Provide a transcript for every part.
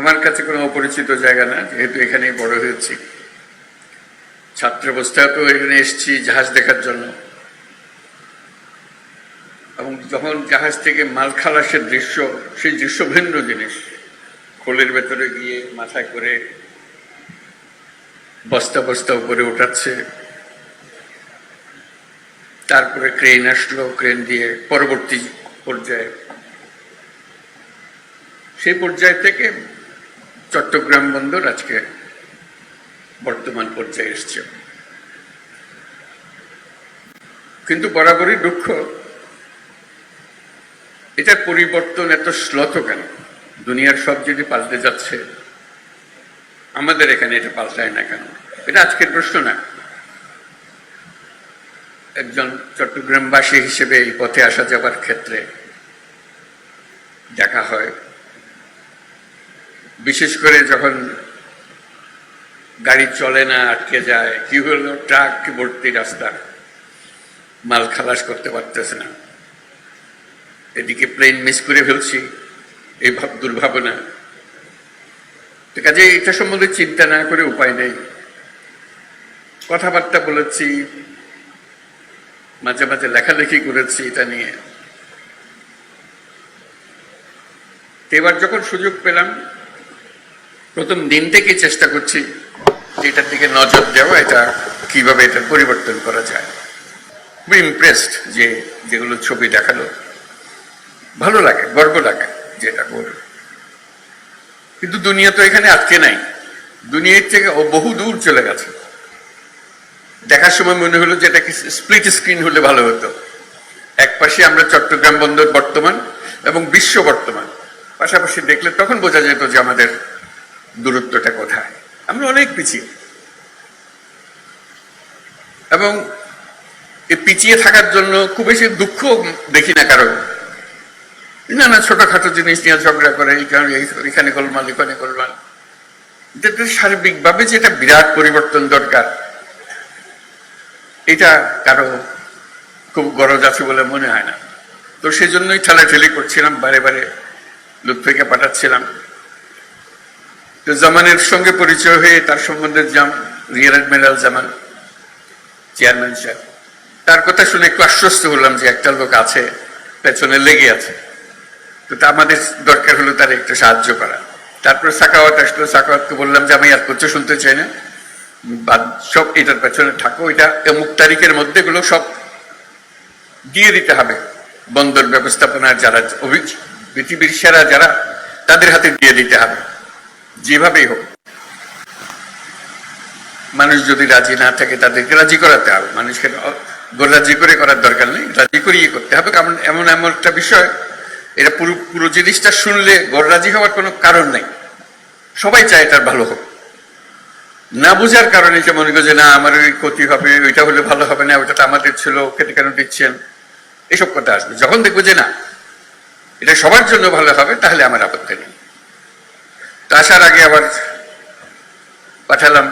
আমার কাছে কোনো অপরিচিত জায়গা না, যেহেতু এখানেই বড় হয়েছি। ছাত্রাবস্থায় তো এখানে এসেছি জাহাজ দেখার জন্য। এবং যখন জাহাজ থেকে মাল খালাসের দৃশ্য, সেই দৃশ্য ভিন্ন জিনিস, খোলের ভেতরে গিয়ে মাথায় করে বস্তা বস্তা উপরে ওঠাচ্ছে তারপরে ক্রেন আসলো, ক্রেন দিয়ে পরবর্তী পর্যায়ে। সেই পর্যায় থেকে চট্টগ্রাম বন্দর আজকে বর্তমান পর্যায়ে এসছে। কিন্তু বরাবরই দুঃখ, এটার পরিবর্তন এত শ্লথ কেন? দুনিয়ার সব যদি পাল্টে যাচ্ছে, আমাদের এখানে এটা পাল্টায় না কেন? এটা আজকের প্রশ্ন না। একজন চট্টগ্রামবাসী হিসেবে এই পথে আসা যাওয়ার ক্ষেত্রে দেখা হয় বিশেষ করে যখন গাড়ি চলে না, আটকে যায়, কি হলো? ট্রাক ভর্তি রাস্তা। মাল খালাস করতে পারতেছে না। এদিকে প্লেন মিস করে ফেলছি। এই ভাব দুর্ভাবনা। তো কাজে এটা সম্বন্ধে চিন্তা না করে উপায় নেই। কথাবার্তা বলেছি। মাঝে মাঝে লেখালেখি করেছি এটা নিয়ে। এবার যখন সুযোগ পেলাম প্রথম দিন থেকে চেষ্টা করছি এটার দিকে নজর দেওয়া, এটা কীভাবে এটা পরিবর্তন করা যায়। খুবই ইমপ্রেসড যে যেগুলো ছবি দেখাল। ভালো লাগে, গর্ব লাগে যেটা করল। কিন্তু দুনিয়া তো এখানে আটকে নাই। দুনিয়ার থেকে ও বহু দূর চলে গেছে। দেখার সময় মনে হলো যে এটা কি স্প্লিট স্ক্রিন হলে ভালো হতো। এক পাশে আমরা চট্টগ্রাম বন্দর বর্তমান এবং বিশ্ব বর্তমান। পাশাপাশি দেখলে তখন বোঝা যেত যে আমাদের দূরত্বটা কোথায়? আমরা অনেক পিছিয়ে। এবং পিছিয়ে থাকার জন্য খুব বেশি দুঃখ দেখি না কারণ না না, ছোটখাটো জিনিস নিয়ে ঝগড়া করে, এই কারণে এখানে গোলমাল এখানে গোলমাল। এটা সার্বিকভাবে যেটা বিরাট পরিবর্তন দরকার, এটা কারও খুব গরজ আছে বলে মনে হয় না। তো সেজন্যই ঠেলাঠেলি করছিলাম, বারে বারে লুৎফেকে পাঠাচ্ছিলাম। তো জামানের সঙ্গে পরিচয় হয়ে তার সম্বন্ধে জাম রিয়ার অ্যাডমিরাল জামান চেয়ারম্যান সাহেব। তার কথা শুনে একটু আশ্বস্ত হলাম যে একটা লোক আছে, পেছনে লেগে আছে। তো তা আমাদের দরকার হলো তার একটু সাহায্য করা। তারপরে সাকাওয়াত আসলো সাকাওয়াতকে বললাম যে আমি আর কিছু শুনতে চাই না। বাদ, সব এটার পেছনে থাকো, এটা অমুক তারিখের মধ্যে এগুলো সব দিয়ে দিতে হবে। বন্দর ব্যবস্থাপনার যারা, অভি- পৃথিবীর সেরা যারা, তাদের হাতে দিয়ে দিতে হবে। যেভাবেই হোক, মানুষ যদি রাজি না থাকে, তাদেরকে রাজি করাতে হবে। মানুষকে রাজি করে করার দরকার নেই, রাজি করিয়ে করতে হবে। কারণ এমন এমন একটা বিষয়, এটা পুরো পুরো জিনিসটা শুনলে রাজি হওয়ার কোনো কারণ নেই। সবাই চায় এটার ভালো হোক। না বুঝার কারণে যে মনে যে, না, আমার ওই ক্ষতি হবে, ওইটা হলে ভালো হবে না, ওইটা তো আমাদের ছিল খেতে কেন দিচ্ছেন? এসব কথা আসবে। যখন দেখব যে, না, এটা সবার জন্য ভালো হবে, তাহলে আমার আপত্তি নেই। তো আসার আগে আবার পাঠালাম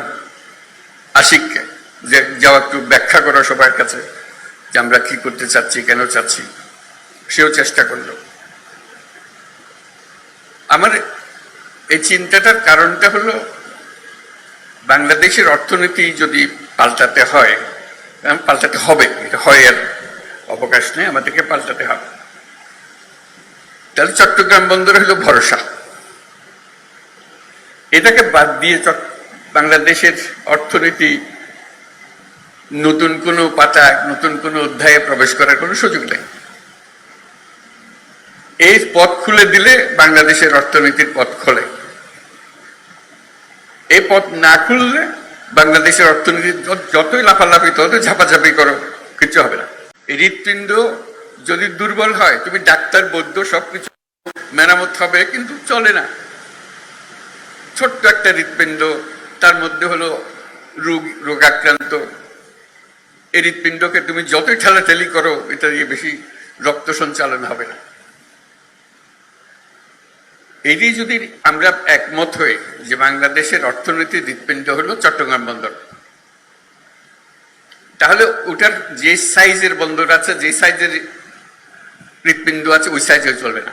আশিককে যে যাওয়া একটু ব্যাখ্যা করো সবার কাছে যে আমরা কি করতে চাচ্ছি, কেন চাচ্ছি। সেও চেষ্টা করল। আমার এই চিন্তাটার কারণটা হলো বাংলাদেশের অর্থনীতি যদি পাল্টাতে হয় পাল্টাতে হবে, এটা হয় আর অবকাশ নেই, আমাদেরকে পাল্টাতে হবে। তাহলে চট্টগ্রাম বন্দর হলো ভরসা। এটাকে বাদ দিয়ে বাংলাদেশের অর্থনীতি নতুন কোনো পাতা, নতুন কোনো অধ্যায়ে প্রবেশ করার কোনো সুযোগ নেই। এই পথ খুলে দিলে বাংলাদেশের অর্থনীতির পথ খোলে। এই পথ না খুললে বাংলাদেশের অর্থনীতি যতই লাফালাফি তত ঝাপাঝাপি করো কিছু হবে না। হৃৎপিণ্ড যদি দুর্বল হয়, তুমি ডাক্তার, বৈদ্য সবকিছু মেরামত হবে, কিন্তু চলে না। ছোট্ট একটা হৃৎপিণ্ড, তার মধ্যে হলো রোগ, রোগাক্রান্ত। এই হৃৎপিণ্ডকে তুমি যতই ঠেলাঠেলি করো, এটা দিয়ে বেশি রক্ত সঞ্চালন হবে না। এটি যদি আমরা একমত হয়ে যে বাংলাদেশের অর্থনীতির হৃৎপিণ্ড হলো চট্টগ্রাম বন্দর, তাহলে ওটার যে সাইজের বন্দর আছে, যে সাইজের হৃৎপিণ্ড আছে, ওই সাইজে চলবে না।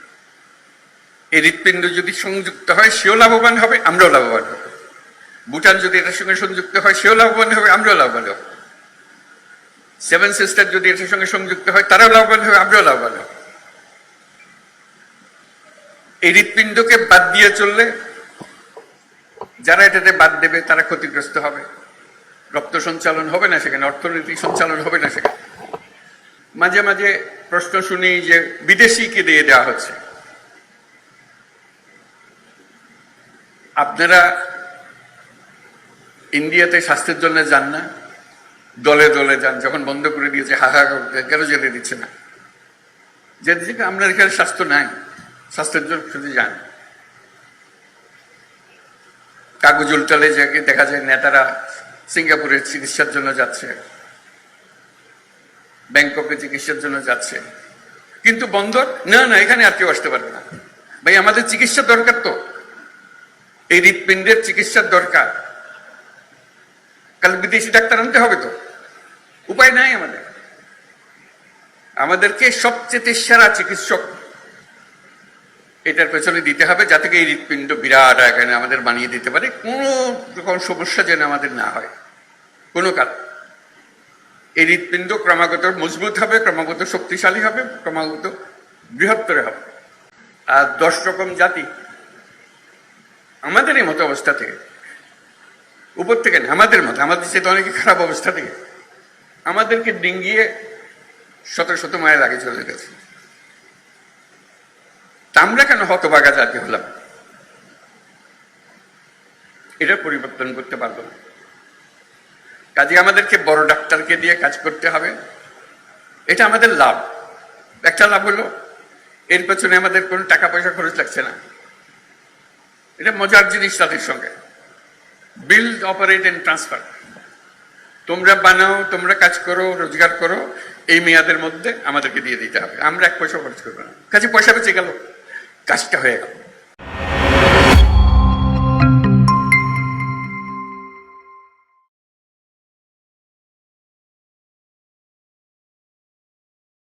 এই হৃৎপিণ্ড যদি সংযুক্ত হয়, সেও লাভবান হবে, আমরাও লাভবান হব। ভুটান যদি এটার সঙ্গে সংযুক্ত হয়, সেও লাভবান হবে, আমরাও লাভবান হব। সেভেন সিস্টার যদি এটার সঙ্গে সংযুক্ত হয়, তারাও লাভবান হবে, আমরাও লাভবান হব। এই হৃৎপিণ্ডকে বাদ দিয়ে চললে, যারা এটাতে বাদ দেবে, তারা ক্ষতিগ্রস্ত হবে। রক্ত সঞ্চালন হবে না সেখানে, অর্থনৈতিক সঞ্চালন হবে না সেখানে। মাঝে মাঝে প্রশ্ন শুনি যে, বিদেশিকে দিয়ে দেওয়া হচ্ছে। আপনারা ইন্ডিয়াতে স্বাস্থ্যের জন্য যান না, দলে দলে যান, যখন বন্ধ করে দিয়েছে, হা হা কেন যেতে দিচ্ছে না? যে দিকে আপনার এখানে স্বাস্থ্য নাই, স্বাস্থ্যের জন্য শুধু যান। কাগজ উল্টালে যে দেখা যায় নেতারা সিঙ্গাপুরে চিকিৎসার জন্য যাচ্ছে, ব্যাংককে চিকিৎসার জন্য যাচ্ছে। কিন্তু বন্দর, না না, এখানে আর কেউ আসতে পারবে না। ভাই, আমাদের চিকিৎসা দরকার তো। এই হৃৎপিণ্ডের চিকিৎসার দরকার। কাল বিদেশি ডাক্তার আনতে হবে তো। উপায় নাই আমাদের। আমাদেরকে সবচেয়ে সেরা চিকিৎসক এটার পেছনে দিতে হবে যাতে এই হৃৎপিণ্ড বিরাট আকারে আমাদের বানিয়ে দিতে পারে। কোনো রকম সমস্যা যেন আমাদের না হয়। কোনো কাজ। এই হৃৎপিণ্ড ক্রমাগত মজবুত হবে, ক্রমাগত শক্তিশালী হবে, ক্রমাগত বৃহত্তর হবে। আর দশ রকম জাতি আমাদের এই মতো অবস্থা থেকে। উপর থেকে না, আমাদের মতো, আমাদের চেয়ে অনেকে খারাপ অবস্থা থেকে। আমাদেরকে ডিঙ্গিয়ে শত শত মায়ের আগে চলে গেছে। তা আমরা কেন হতবাগা জাতি হলাম? এটা পরিবর্তন করতে পারব না। কাজে আমাদেরকে বড় ডাক্তারকে দিয়ে কাজ করতে হবে। এটা আমাদের লাভ। একটা লাভ হলো, এর পেছনে আমাদের কোনো টাকা পয়সা খরচ লাগছে না। এটা মজার জিনিস তাদের সঙ্গে। বিল্ড অপারেট এন্ড ট্রান্সফার তোমরা বানাও, তোমরা কাজ করো, রোজগার করো, এই মেয়াদের মধ্যে আমাদেরকে দিয়ে দিতে হবে। আমরা এক পয়সা খরচ করব না। কাছে পয়সা বেঁচে গেল। কাজটা হয়ে গেল।